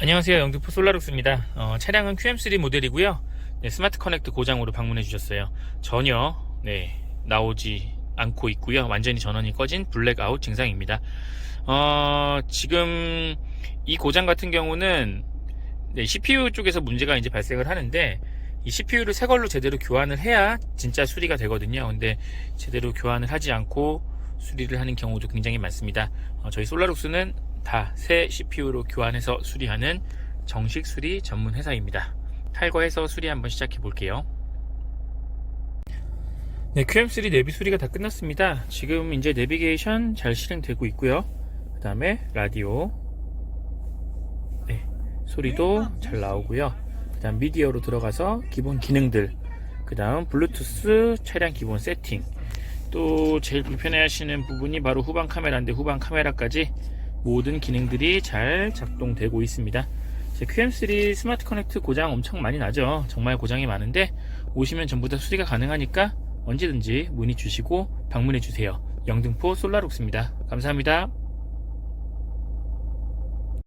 안녕하세요. 영등포 솔라룩스입니다. 어, 차량은 QM3 모델이고요. 네, 스마트 커넥트 고장으로 방문해 주셨어요. 전혀 네, 나오지 않고 있고요. 완전히 전원이 꺼진 블랙아웃 증상입니다. 어, 지금 이 고장 같은 경우는 네, CPU 쪽에서 문제가 이제 발생을 하는데 이 CPU를 새 걸로 제대로 교환을 해야 진짜 수리가 되거든요. 근데 제대로 교환을 하지 않고 수리를 하는 경우도 굉장히 많습니다. 어, 저희 솔라룩스는 다 새 CPU로 교환해서 수리하는 정식 수리 전문 회사입니다. 탈거해서 수리 한번 시작해 볼게요. 네, QM3 내비 수리가 다 끝났습니다. 지금 이제 내비게이션 잘 실행되고 있고요. 그 다음에 라디오, 네, 소리도 잘 나오고요. 그 다음 미디어로 들어가서 기본 기능들, 그 다음 블루투스 차량 기본 세팅, 또 제일 불편해 하시는 부분이 바로 후방 카메라인데 후방 카메라까지 모든 기능들이 잘 작동되고 있습니다. 제 QM3 스마트 커넥트 고장 엄청 많이 나죠. 정말 고장이 많은데 오시면 전부 다 수리가 가능하니까 언제든지 문의 주시고 방문해 주세요. 영등포 솔라룩스입니다. 감사합니다.